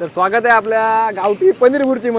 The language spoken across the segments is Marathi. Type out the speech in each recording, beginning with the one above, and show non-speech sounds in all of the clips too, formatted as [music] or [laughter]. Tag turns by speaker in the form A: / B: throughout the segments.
A: तर स्वागत आहे आपल्या गावठी पनीर बुर्ची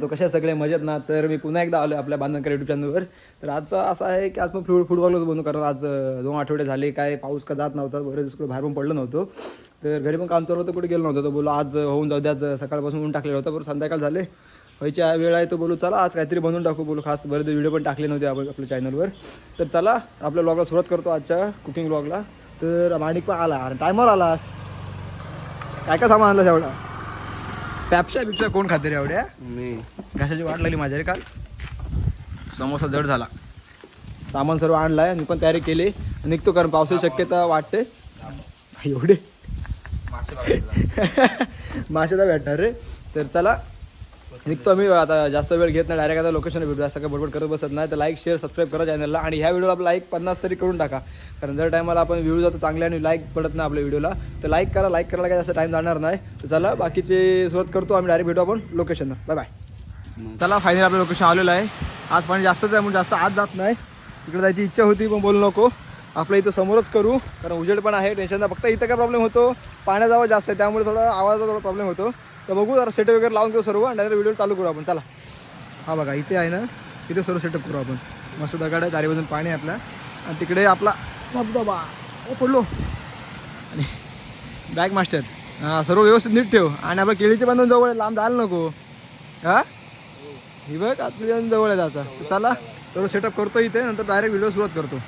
A: म्हणतो कशा सगळे मजेत ना तर मी पुन्हा एकदा आलो आपल्या बांधणकर युट्यूब चॅनलवर तर आजचा असं आहे की आज मग फुट फुटबॉलच बनू कारण आज दोन आठवडे झाले काय पाऊस का जात नव्हता बरेच दिवस बाहेर पण पडलं नव्हतं. तर घरी पण काम चालू होतं कुठे गेलो नव्हतं तर बोलू आज होऊन जाऊ द्या आज सकाळपासून ऊन टाकलेलं होतं बरं संध्याकाळ झाले. व्हायची वेळ आहे तो बोलू चला आज काहीतरी बनवून टाकू बोलू खास बरेच व्हिडिओ पण टाकले नव्हते आपण आपल्या चॅनलवर तर चला आपल्या ब्लॉगला सुरुवात करतो आजच्या कुकिंग ब्लॉगला तर माणिक पण आला अरे टायमावर आलास काय काय सामान आणलं एवढा पॅप्सा बिप्सा कोण खाते रे एवढ्या?
B: मी.
A: घासाची वाट लागली माझ्या रे काल. समोसा जड झाला. सामान सर्व आणलाय मी पण तयारी केली. निघतो कारण पावसाची शक्यता वाटते. एवढे. माशाचा [laughs] भेटणार रे. तर चला निघतो मी आता जास्त वेळ घेत नाही डायरेक्ट आता लोकेशन भेटू. जास्त काय बडबड करत बसत नाही तर लाईक शेअर सबस्क्राईब करा चॅनलला आणि ह्या व्हिडिओला आपला लाईक पन्नास तरी करून टाका. कारण जर टायमाला आपण व्ह्यू जातो चांगले आणि लाईक पडत नाही आपल्या व्हिडिओला तर लाईक करा लाईक करायला काय जास्त टाईम जाणार नाही. तर चला बाकीचे सुरुवात करतो आम्ही डायरेक्ट भेटू आपण लोकेशनला बाय बाय चला फायनल आपलं लोकेशन आलेलं आहे. आज पाणी जास्तच आहे म्हणून जास्त आत जात नाही. तिकडे जायची इच्छा होती पण बोलू नको. आपलं इथं समोरच करू कारण उजेड पण आहे टेन्शन फक्त इथं काय प्रॉब्लेम होतो? पाण्याचा आवाज जास्त आहे त्यामुळे थोडा आवाजाचा थोडा प्रॉब्लेम होतो. तर बघू जरा सेट वगैरे लावून घेऊ सर्व आणि डायरेक्ट व्हिडिओ चालू करू आपण. चला. हा बघा इथे आहे ना इथे सर्व सेटअप करू आपण. मस्त दगाड आहे दारी पाणी आहे आपल्या आणि तिकडे आपला धबधबा. ओ पडलो. आणि बॅग मास्टर हां सर्व व्यवस्थित नीट ठेव. आणि आपलं केळीचे बांधून जवळ आहे, लांब जायला नको. हा? ही बघ आतमध्ये जवळ आहे जायचा चला सर्व सेटअप करतो इथे नंतर डायरेक्ट व्हिडिओ सुरुवात करतो.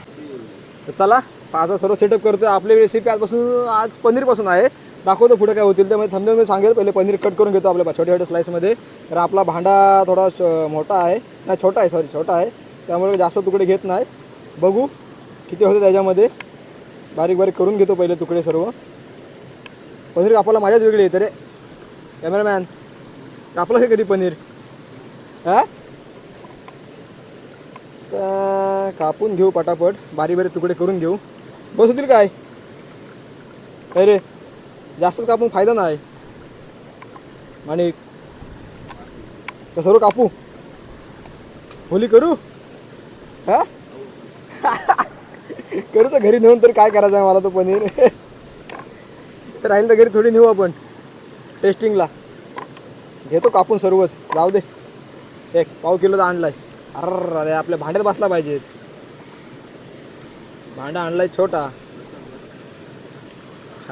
A: तर चला आता सर्व सेटअप करतो आपली रेसिपी आजपासून आज पनीरपासून आहे. दाखवतो पुढे काय होतील. त्यामध्ये थंबनेल मी सांगेल. पहिले पनीर कट करून घेतो आपल्या छोट्या छोट्या स्लाईसमध्ये तर आपला भांडा थोडा श- मोठा आहे. नाही छोटा आहे सॉरी छोटा आहे. त्यामुळे जास्त तुकडे घेत नाही. बघू किती होते त्याच्यामध्ये. बारीक बारीक करून घेतो पहिले तुकडे सर्व. पनीर कापायला माझ्याच वेगळी येते रे. कॅमेरामॅन कापलं हे कधी पनीर? हा? तर कापून घेऊ पटापट. बारीक बारीक तुकडे करून घेऊ. बस होतील काय? अरे जास्तच जास्त कापून फायदा नाही. आणि तर सर्व कापू? होली करू? हा? [laughs] करू तर घरी नेऊन तर काय करायचं आहे मला तो पनीर? [laughs] तर राहील तर घरी थोडी नेऊ आपण टेस्टिंगला घेतो कापून सर्वच जाऊ दे. एक पाव किलोचा आणलाय. अरे आपल्या भांड्यात बसला पाहिजे. भांडा आणलाय छोटा.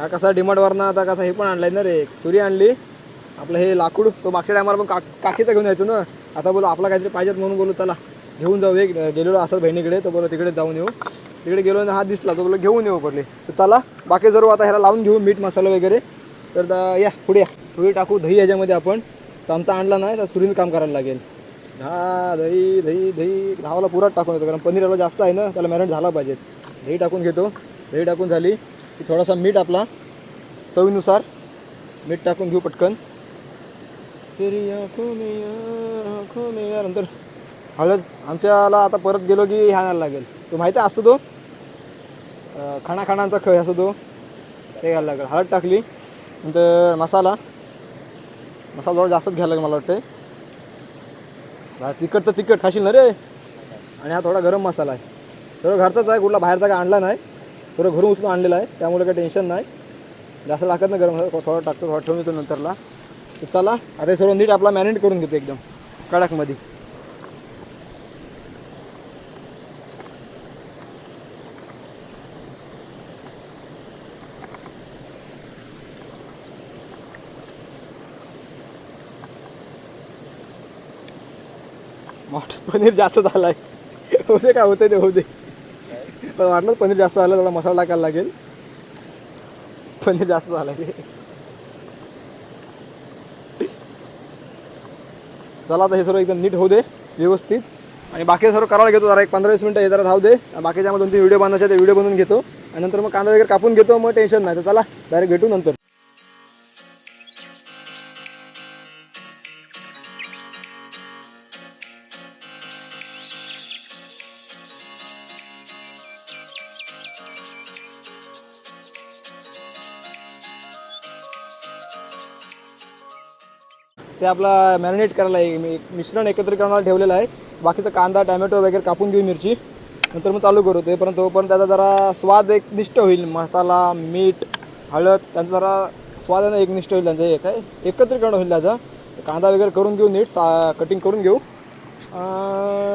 A: हा कसा डिमांडवरनं आता कसा हे पण आणलाय ना रे. एक सुरी आणली. आपलं हे लाकूड तो मागच्या टायमाला पण का काकीचा घेऊन यायचो ना. आता बोलो आपला काहीतरी पाहिजेत म्हणून बोलू चला घेऊन जाऊ एक. गेलेलो असंच बहिणीकडे तर बोलो तिकडे जाऊन येऊ. तिकडे गेलो ना हा दिसला तो बोलो घेऊन येऊ पडले तर चला बाकी जरूर आता ह्याला लावून घेऊ मीठ मसाला वगैरे. तर या पुढे या. पुढे टाकू दही याच्यामध्ये आपण. चमचा आणला नाही तर सुरीनं काम करायला लागेल. हा दही दही दही. धावाला पुरात टाकून येतो कारण पनीर जास्त आहे ना त्याला मॅरिनेट झाला पाहिजे. दही टाकून घेतो. दही टाकून झाली. की थोडासा मीठ आपला चवीनुसार मीठ टाकून घेऊ पटकन. तेरी आंखों में नंतर हळद आमच्याला आता परत गेलो की ह्या आणायला लागेल. तो माहिती असतो तो? खाणाखाणांचा खळ असतो तो. ते घ्यायला लागेल. हळद टाकली नंतर मसाला. मसाला थोडा जास्तच घ्यायला लागेल मला वाटतं तिखट तर तिखट खाशील ना रे? आणि हा थोडा गरम मसाला आहे. सगळं घरचाच आहे कुठला बाहेरचा काय आणला नाही. थोडं घरून उचलून आणलेलं आहे. त्यामुळे काही टेन्शन नाही. जास्त टाकत नाही गरम थोडं थोडा टाकतो थोडा ठेवून येतो नंतरला. तर चला आता हे सर्व नीट आपला मॅरिनेट करून घेतो एकदम कडकमध्ये. मोठं पनीर जास्त झालाय. होते काय होते ते होते पण वाटलं पनीर जास्त झालं थोडा मसाला टाकायला लागेल. पनीर जास्त झालं. ते चला आता हे सर्व एकदम नीट होऊ दे व्यवस्थित. आणि बाकी सर्व करायला घेतो जरा एक पंधरा वीस मिनटं हे जरा राहू दे. बाकीच्या मग दोन तीन व्हिडिओ बनवायचे ते व्हिडिओ बनवून घेतो. आणि नंतर मग कांदा वगैरे कापून घेतो मग टेन्शन नाही. तर चला डायरेक्ट भेटू नंतर. आपला मॅरिनेट करायला आहे. मी एक मिश्रण एकत्र करण्याला ठेवलेलं आहे. बाकीचा कांदा टॅमॅटो वगैरे कापून घेऊ मिरची. नंतर मग चालू करू ते. पण तोपर्यंत त्याचा जरा स्वाद एक निष्ठ होईल. मसाला मीठ हळद त्यांचा जरा स्वाद आहे ना एक निष्ठ होईल त्यांचं. एक आहे एकत्रीकरण होईल त्याचं. कांदा वगैरे करून घेऊ नीट. सा कटिंग करून घेऊ.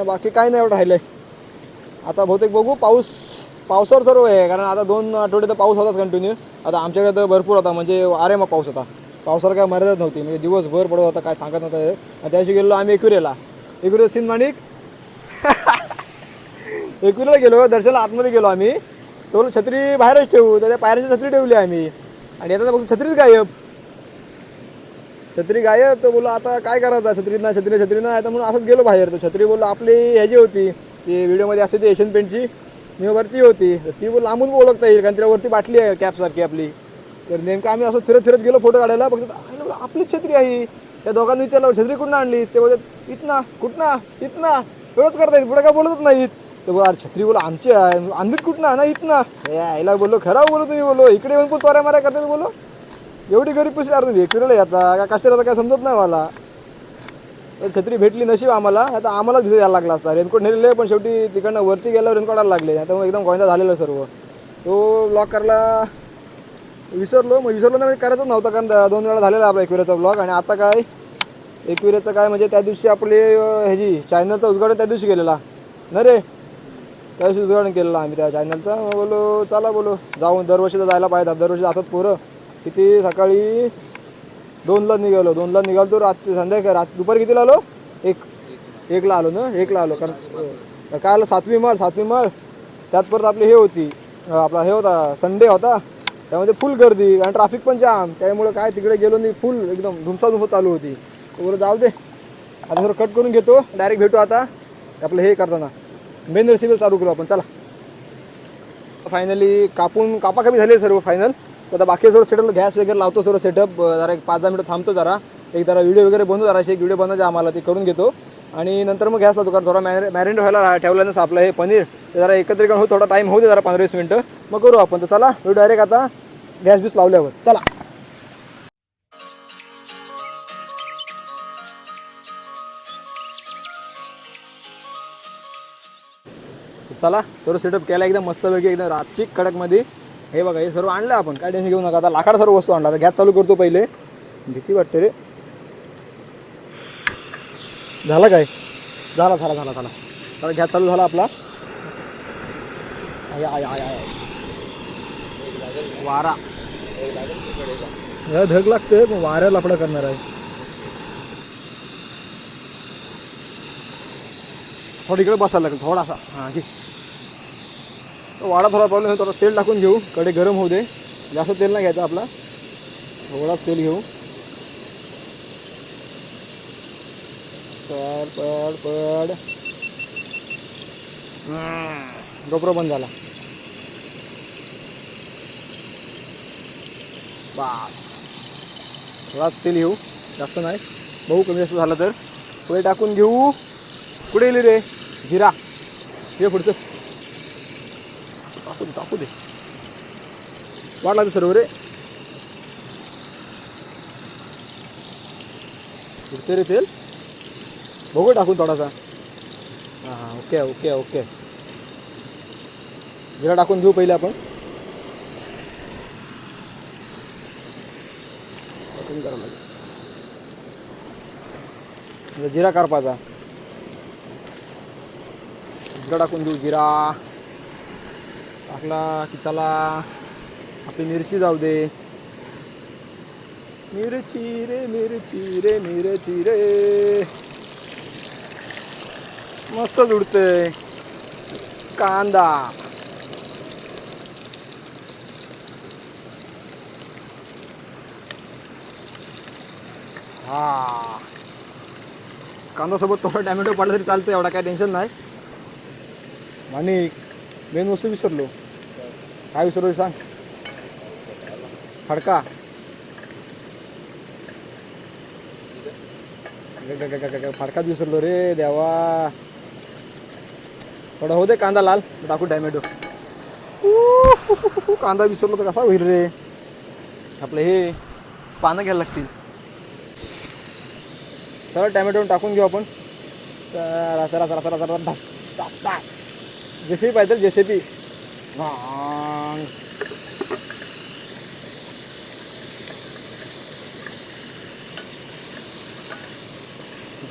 A: बाकी काय नाही एवढं राहिलं आहे आता बहुतेक बघू. पाऊस पावसावर सर्व आहे. कारण आता दोन आठवडे तर पाऊस होताच कंटिन्यू आता आमच्याकडे तर भरपूर होता. म्हणजे अरे मग पाऊस होता. पावसाला काय मर्यादाच नव्हती. म्हणजे दिवसभर पडत होता काय सांगत नव्हतं आणि त्याशी [laughs] गेलो आम्ही एकविरेला एकविरे सिन माणिक. एकविरेला गेलो दर्शनला आतमध्ये गेलो आम्ही. तो छत्री बाहेरच ठेवू. तर त्या पायऱ्यांची छत्री ठेवली आम्ही. आणि आता बघतो छत्रीच गायब. छत्री गायब. तो बोललो आता काय करायचं? छत्री ना छत्री छत्री ना आता म्हणून असंच गेलो बाहेर. तो छत्री बोललो आपली ह्याची होती. ती व्हिडिओमध्ये असते ती एशियन पेंटची मी वरती होती. ती बोल लांबून ओळखता येईल कारण तिला वरती बाटली आहे कॅपसारखी आपली. तर नेमकं आम्ही असं फिरत फिरत गेलो फोटो काढायला बघतो आपलीच छत्री आहे त्या दोघांनी विचारलं छत्री कुठं आणली? ते बोलत इथना कुठना इथना. विरोध करतायत पुढे काय बोलतच नाहीत. ते बोला अरे छत्री बोला आमची आहे आणलीत कुठना ना इथना. हे आईला बोललो खराब बोलो तुम्ही बोलो इकडे येऊन पण चोऱ्या माऱ्या करतात बोलो एवढी गरीब पैसे अरे तुम्ही फिरलं आता का कष्टाला काय समजत नाही मला. तर छत्री भेटली नशीब आम्हाला आता आम्हालाच भिजत यायला लागला असता रेनकोट नेलेले पण शेवटी तिकडनं वरती गेल्यावर रेनकोट आला लागले आता मग एकदम गोंदा झालेलं सर्व. तो ब्लॉक करायला विसरलो मग विसरलो नाही म्हणजे नव्हतं कारण द- दोन वेळा झालेला आपला एकविराचा ब्लॉग आणि आता काय? एकविराचं काय म्हणजे त्या दिवशी आपली ह्याची चॅनलचं उद्घाटन त्या दिवशी केलेला. न रे? त्या दिवशी उद्घाटन केलेलं आम्ही त्या चॅनलचं मग बोलो चला बोलो जाऊन दरवर्षी तर जायला पाहिजे दरवर्षी जातात पोरं. किती सकाळी दोनला निघालो दोनला निघालो तर रात्री संध्याकाळ रात दुपारी कितीला आलो? एक. एकला आलो ना? एकला आलो कारण काय आलं? सातवी माळ सातवी माळ. त्यात परत आपली हे होती आपला हे होता संडे होता. त्यामध्ये फुल गर्दी आणि ट्रॅफिक पण जाम त्यामुळे काय तिकडे गेलो नाही फुल एकदम धुमसा धुमसा चालू होती. बरं जाऊ दे. आता सर कट करून घेतो. डायरेक्ट भेटू आता. आपलं हे करताना. मेन रेसिपी चालू करू आपण. चला. फायनली कापून कापा कमी झाले सर्व फायनल आता बाकी सर्व सेटअप गॅस वगैरे लावतो सर्व सेटअप जरा एक पाच दहा मिनिटं थांबतो जरा. एक जरा व्हिडिओ वगैरे बनवतो जरा एक व्हिडिओ बनवायचे आम्हाला ते करून घेतो. आणि नंतर मग गॅस लावतो कारण थोडा मॅर मॅरिनेट व्हायला ठेवल्यानंतर आपलं हे पनीर ते जरा एकत्रीकरण हो थोडा टाईम होऊ दे जरा पंधरा वीस मिनटं. मग करू आपण. तर चला मी डायरेक्ट आता गॅस बीस लावल्यावर. चला. चला सर्व सेटअप केला एकदम मस्तपैकी एकदम रातची कडकमध्ये. हे बघा हे सर्व आणलं आपण. काय टेन्शन घेऊ नका. आता लाकड सर्व वस्तू आणला आता गॅस चालू करतो पहिले. भीती वाटते रे. झाला काय? झाला झाला झाला झाला. चला गॅस चालू झाला आपला. आय, आय, आय, आय. वारा. या धग लागते पण वाऱ्या लापडा करणार आहे. थोडं इकडे बसायला लागेल थोडासा. हां तो वाडा थोडा प्रॉब्लेम आहे थोडं तेल टाकून घेऊ. कडे गरम होऊ दे. जास्त तेल नाही घ्यायचं आपला. थोडाच तेल घेऊ. पड पड पड. गोप्रो बंद झाला. बास. थोडा तेल घेऊ जास्त नाही. भाऊ कमी जास्त झालं तर. पुढे टाकून घेऊ. कुठे गेली रे? जिरा हे पुढचं. टाकू दे टाकू दे. वाढला ते सर्व रे. सुटते रे तेल. बघू टाकून थोडासा. हां हां ओके ओके ओके. जिरा टाकून घेऊ पहिले आपण. टाकून करावं लागेल जिरा करपाचा. जिरा टाकून देऊ जिरा. टाकला की चला. आपली मिरची जाऊ दे. मिरची रे मिरची रे मिरची रे. मस्त जुडते कांदा. हा. कांदासोबत थोडं टॅमॅटो पाडलं तरी चालतं एवढा काय टेन्शन नाही. आणि मेन वस्तू विसरलो. काय विसरलो सांग. फडका. फडकाच विसरलो रे देवा. थोडा होऊ दे कांदा लाल. टाकू टॅमॅटो. कांदा विसरलो तर कसा होईल रे? आपलं हे पानं घ्यायला लागतील. सरळ टॅमॅटो टाकून घेऊ आपण. चला चला चला चला चला धस धस धस. जेसीबी पाहिजे जेसीबी.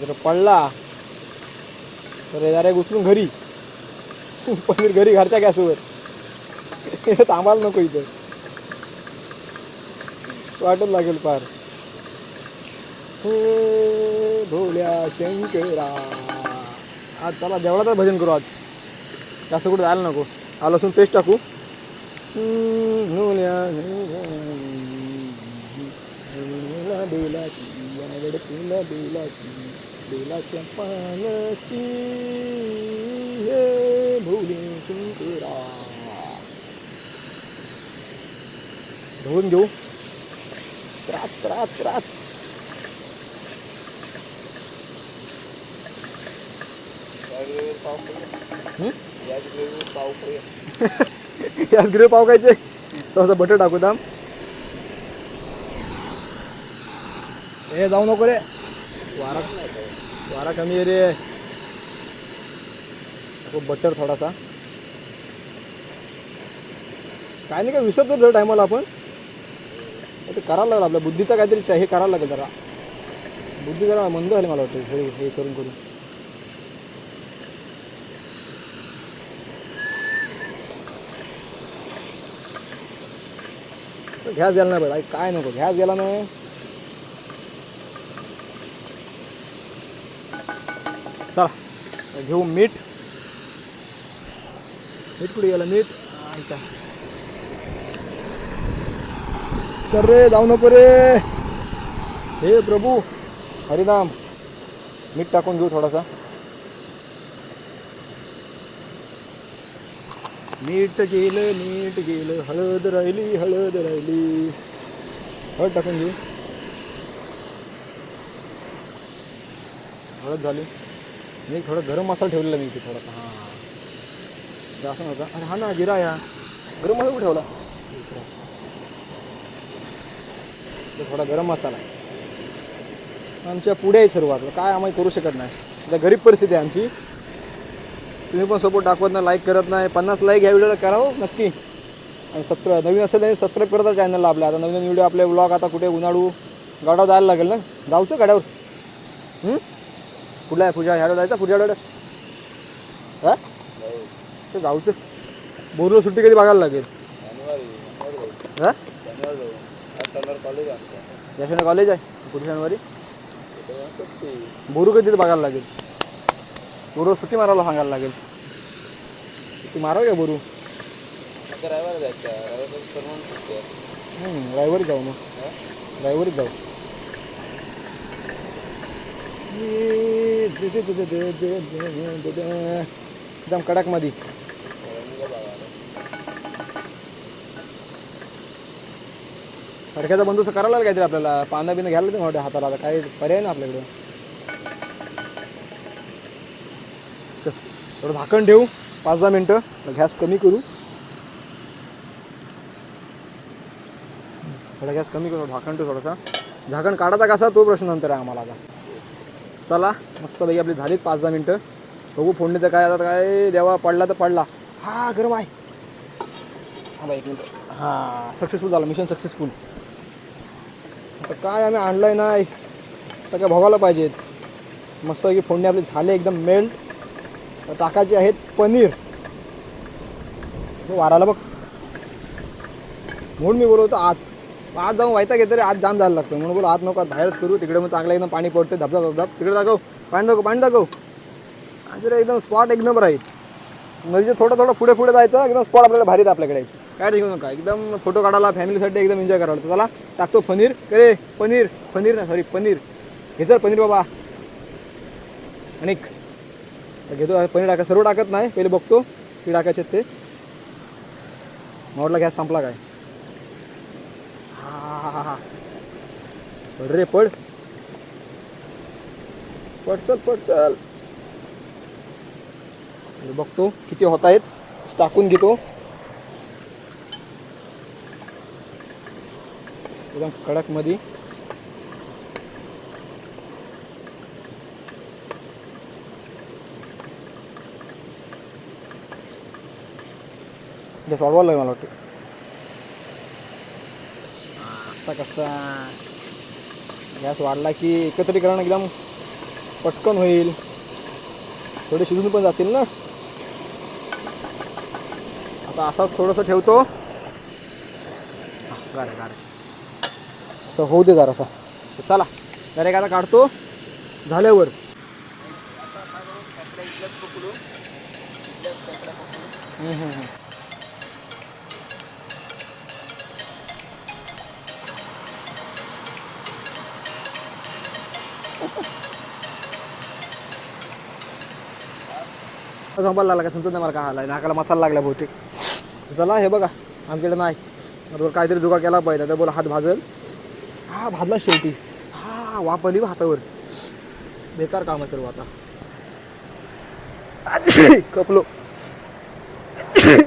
A: जर पडला तर जरा उचलून घरी. पनीर घरी घरच्या गॅसवर थांबायला नको इथं. वाटत लागेल फार. हो भोल्या शंकरा. आज चला देवळातच भजन करू आज. जास्त कुठं जायला नको. आलं असून पेस्ट टाकू. भोल्या बेलाची बेलाची बेलाच्या पानाची. हे भोले शंकरा धुवून घेऊ राच राच राच याच ग्रेव पाव खायचे. थोडासा बटर टाकू दाम. हे जाऊ नको रे. वारा वारा कमी आहे रे. टाकू बटर थोडासा. काय नाही काय विसरतो जर टायमाला आपण. ते करायला लागलं आपल्या बुद्धीचा काहीतरी हे करायला लागेल जरा. बुद्धी जरा मंद झाली मला वाटतं हे हे करून करून. घ्यास गेला नाही बरं काय नको घ्यास गेला नाही. चला घेऊ मीठ. मीठ कुठे गेलं मीठ हा, चल रे जाऊ नको रे. हे प्रभू हरिनाम. मीठ टाकून घेऊ थोडासा. मीठ गेलं मीठ गेलं हळद राहिली हळद राहिली. हळद टाकून घेऊ. हळद झाली. मी थोडं गरम मसाला ठेवलेला मी इथे थोडासा. हां. जास्त नव्हता. अरे हा ना जिरा या. गरम मसाला कुठे ठेवला? थोडा गरम मसाला आमच्या पुढे आहे सर्व काय आम्ही करू शकत नाही. आता गरीब परिस्थिती आहे आमची. तुम्ही पण सपोर्ट दाखवत नाही लाईक करत नाही. पन्नास लाईक ह्या व्हिडिओला करावं नक्की. आणि सबस्क्राईब नवीन असेल तर सबस्क्राईब करता चॅनलला आपल्या. आता नवीन व्हिडिओ आपले ब्लॉग आता कुठे उन्हाळू गाडावर जायला लागेल ना? जाऊचं गाड्यावर. कुठला आहे? पूजा ह्याला जायचं? पुढच्या आठवड्यात हां? ते जाऊचं बोरलो सुट्टी कधी बघायला लागेल हां या कॉलेज आहे पुढच्या शनिवारी बोरू कधी बघायला लागेल बोरू सुट्टी मारायला सांगायला लागेल सुट्टी मारावं का बोरू ड्रायव्हर जाऊ मग ड्रायव्हरच जाऊ एकदम कडाकमध्ये मध्ये फडक्याचा बंदोबस्त करायला लागेल काहीतरी आपल्याला. पानं बिनं घ्यायला लागेल मोठ्या हाताला. आता काही पर्याय ना आपल्याकडे. चल थोडं झाकण ठेवू. पाच दहा मिनटं. गॅस कमी करू. थोडा गॅस कमी करू झाकण ठेवू थोडासा. झाकण काढायचा कसा तो प्रश्न नंतर आहे आम्हाला आता. चला मस्तपैकी आपली झालीत पाच दहा मिनटं. बघू फोडणीचं काय आता काय देवा पडला तर पडला. हा गरम आहे. हा बाई एक मिनटं. हां सक्सेसफुल झालं. मिशन सक्सेसफुल तर काय आम्ही आणलं आहे नाही तर काय भोगायला पाहिजेत मस्तपैकी फोडणी आपली झाले एकदम मेल्ट टाकायचे आहेत पनीर. वाराला बघ. म्हणून मी बोलवतो आत. आज जाऊन व्हायचा घेतो रे आज जाम जायला लागतं म्हणून बोल आत नको बाहेरच करू तिकडे मग चांगलं एकदम पाणी पडते धबधब धबधब. तिकडे दाखव पाणी दाखव पाणी दाखव. आज एकदम स्पॉट एक नंबर आहे नदीचं थोडं थोडं पुढे पुढे जायचं एकदम स्पॉट आपल्याला भारीत आपल्याकडे. काय ठेवू नका एकदम फोटो काढायला फॅमिलीसाठी एकदम एन्जॉय करायला तर चला टाकतो पनीर. करे पनीर. पनीर ना सॉरी पनीर. हे जर पनीर बाबा. आणि घेतो पनीर टाका. सर्व टाकत नाही पहिले बघतो. ते टाकायचे ते. मोडला गॅस संपला काय? हा हा हा हा. पड रे पड. पड चल पड चल. बघतो किती होत आहेत? टाकून घेतो. एकदम कडकमध्ये गॅस वाढवायला लागेल मला वाटतं. आता कसा गॅस वाढला की एकत्रीकरण एकदम पटकन होईल. थोडे शिजून पण जातील ना? आता असाच थोडंसं ठेवतो. गारे गारे तर होऊ दे जरासा चला जरा एक आता काढतो. झाल्यावर. संपायला [laughs] लागला का? समजत नाही मला काय आलाय नाकाला मसाला लागला बहुतेक. चला हे बघा. आमच्याकडे नाही. बरोबर काहीतरी जुगा केला पाहिजे. तर बोला हात भाजल. हा भाजला शेवटी. हा वापरली हातावर. बेकार काम आहे सर्व आता. कपलो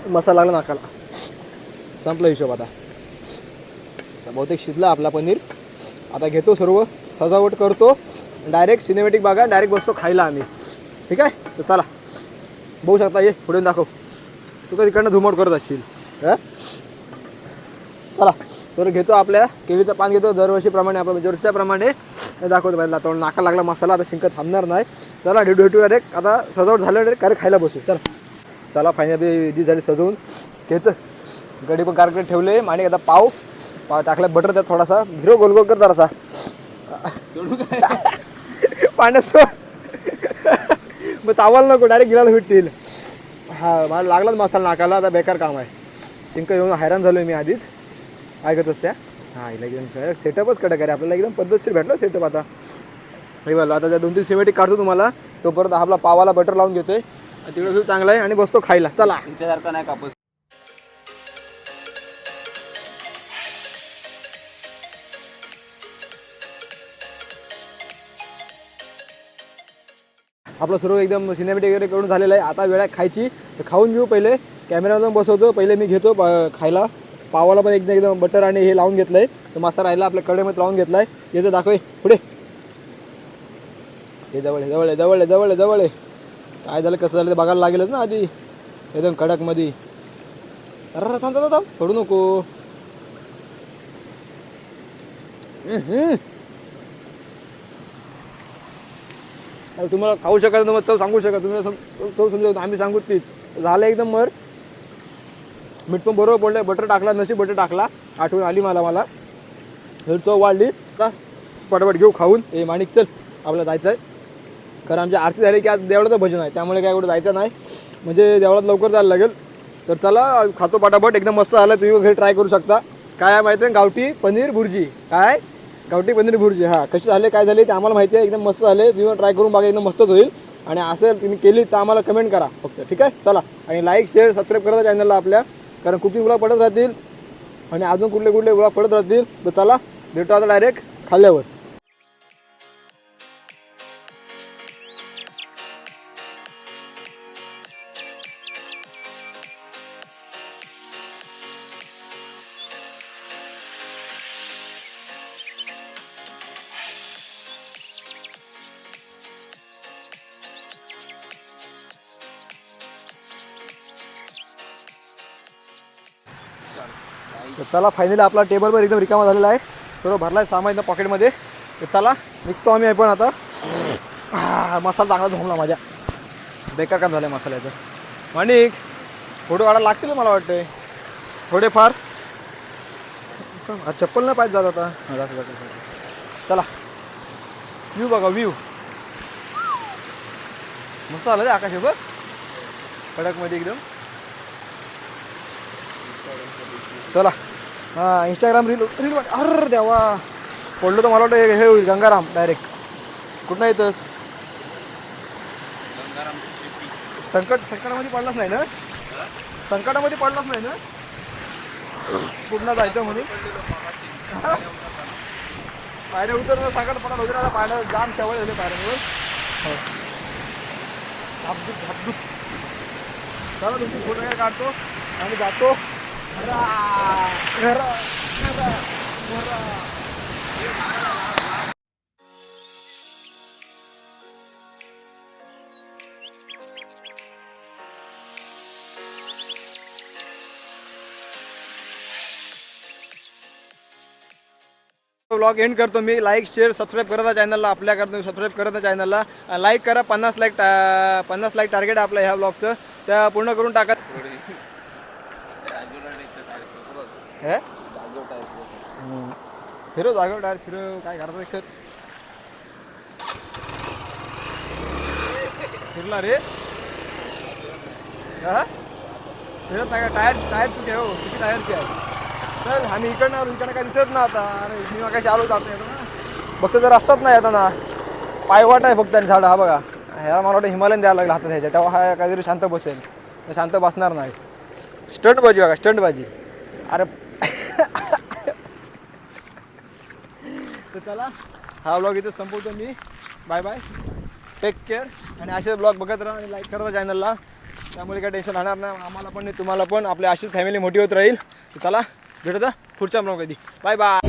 A: मसाला लागला नाकाला. संपला हिशोब आता. बहुतेक शिजला आपला पनीर. आता घेतो सर्व. सजावट करतो. डायरेक्ट सिनेमॅटिक बघा. डायरेक्ट बसतो खायला आम्ही. ठीक आहे? तर चला. बघू शकता ये. पुढे दाखव. तू तर तिकडनं झुमवट करत असशील. हं? चला तर घेतो आपल्या केळीचं पान घेतो. दरवर्षीप्रमाणे आपण दरवर्षीच्या प्रमाणे. हे दाखवतो पाहिजे आता नाका लागला मसाला आता शिंक थांबणार नाही. चला भेटू भेटू डायरेक्ट आता सजावट झालं डायरेक्ट काय खायला बसू. चला. चला फायनली जी झाली सजवून. घ्यायचं गडी पण कारकडे ठेवले. आणि आता पाव. पाव टाकला बटर त्यात थोडासा. हिरो गोल गोल कर जरासा. [laughs] पाण्यात सोड. मग चावायला नको डायरेक्ट गिळायला भेटतील. हा मला लागलाच मसाला नाकाला आता बेकार काम आहे. शिंक येऊन हैराण झालो मी आधीच. ऐकतच त्या हा हिला एकदम सेटअपच कडक आहे आपल्याला एकदम पद्धतशीर भेटलं सेटअप आता. हे बघा आता ज्या दोन तीन सिमेटिक काढतो तुम्हाला तोपर्यंत आपला पावाला बटर लावून घेतोय. तिकडे खूप चांगला आहे आणि बसतो खायला. चला.
B: इथे नाही कापूस
A: आपलं सर्व एकदम सिनेमॅटिक वगैरे करून झालेलं आहे. आता वेळ आहे खायची. तर खाऊन घेऊ पहिले. कॅमेरामधून बसवतो. पहिले मी घेतो प- खायला. पावाला पण एकदम एकदम बटर आणि हे लावून घेतलं आहे तर मासा राहिला आपल्या कडेमध्ये लावून घेतला आहे येतो दाखवे. पुढे. हे जवळ आहे, जवळ आहे, जवळ आहे, जवळ आहे, जवळ आहे. काय झालं कसं झालं ते बघायला लागेलच ना आधी. एकदम कडकमध्ये. अरे अरे, थांब थांब थांब. पडू नको. तुम्हाला खाऊ शकत तर मग चव सांगू शकत तुम्ही चव समजा आम्ही सांगू तीच. झालं एकदम मर. मीठ पण बरोबर पडलं बटर टाकला नशीब बटर टाकला. आठवण आली मला मला. हे चव वाढली. का? पटापट घेऊ खाऊन. ए माणिक चल. आपल्याला जायचं आहे कारण आमची आरती झाली की आज देवळाचं भजन आहे. त्यामुळे काय कुठं जायचं नाही. म्हणजे देवळात लवकर जायला लागेल. तर चला खातो पटापट. एकदम मस्त झालं. तुम्ही घरी ट्राय करू शकता. काय माहिती आहे गावठी पनीर भुर्जी काय? गावठी पनीर भुर्जी हां. कसे झाले काय झाले ते आम्हाला माहिती आहे. एकदम मस्त झाले. तुम्ही ट्राय करून बघा एकदम मस्तच होईल. आणि असं तुम्ही केली तर आम्हाला कमेंट करा फक्त ठीक आहे? चला. आणि लाईक शेअर सबस्क्राईब करा चॅनलला आपल्या. कारण कुकिंग ब्लॉग पडत राहतील. आणि अजून कुठले कुठले ब्लॉग पडत राहतील तर चला. भेटू आता डायरेक्ट खाल्ल्यावर. तर चला फायनली आपला टेबलवर एकदम रिकामा झालेला आहे. सर्व भरला आहे सामान एकदम पॉकेटमध्ये तर चला निघतो आम्ही पण आता. मसाला चांगला झोमला माझ्या. बेकार काम झालं मसाल्याचं माणिक फोटो काढायला लागतील मला वाटते थोडेफार. चप्पल नाही पाहिजे जात आता. चला. व्ह्यू बघा व्ह्यू मस्त आलं रे आकाश बघ. कडकमध्ये एकदम. चला. हां इंस्टाग्राम रील रील अरे देवा. पडलो तर मला वाटतं हे- होईल गंगाराम डायरेक्ट कुठं येतस? संकट संकटामध्ये पडलाच नाही ना? संकटामध्ये पडलाच नाही ना? पूर्ण जायचं म्हणून? पायऱ्या उतरणं सांगत पडा वगैरे आता पाण्यात जाम सवय झाली पायऱ्यांवर हो. धापधूप धापधूप चला तुमची फोटो काढतो आणि जातो. ब्लॉग एंड करतो मी. लाईक शेअर सबस्क्राईब करत चॅनलला आपल्या करतो सबस्क्राईब करत चॅनलला लाईक करा पन्नास लाईक पन्नास लाईक टार्गेट आहे आपलं ह्या ब्लॉगचं त्या पूर्ण करून टाका हे? हम्म. फिरो जागेवर टायर फिरो काय करतो सर? फिरला रे. हा? फिरत नाही का? टायर टायर तुझे हो. किती टायरची आहे? चल आम्ही इकडनं आलो इकडनं काय दिसत ना आता. अरे मी मग चालू जातो येतो ना. फक्त तर रस्ताच नाही आता ना. पायवाट आहे फक्त आणि झाडं हा बघा. ह्याला मला वाटतं हिमालयन द्यायला लागला हातात ह्याच्या. तेव्हा हा काहीतरी शांत बसेल. शांत बसणार नाही. स्टंट बाजी बघा स्टंट बाजी अरे चला. हा ब्लॉग इथे संपवतो मी. बाय बाय टेक केअर आणि असे ब्लॉग बघत राहा आणि लाईक करा चॅनलला त्यामुळे काही टेन्शन राहणार नाही. आम्हाला पण तुम्हाला पण. आपली अशीच फॅमिली मोठी होत राहील. चला भेटत पुढच्या ब्लॉग कधी बाय बाय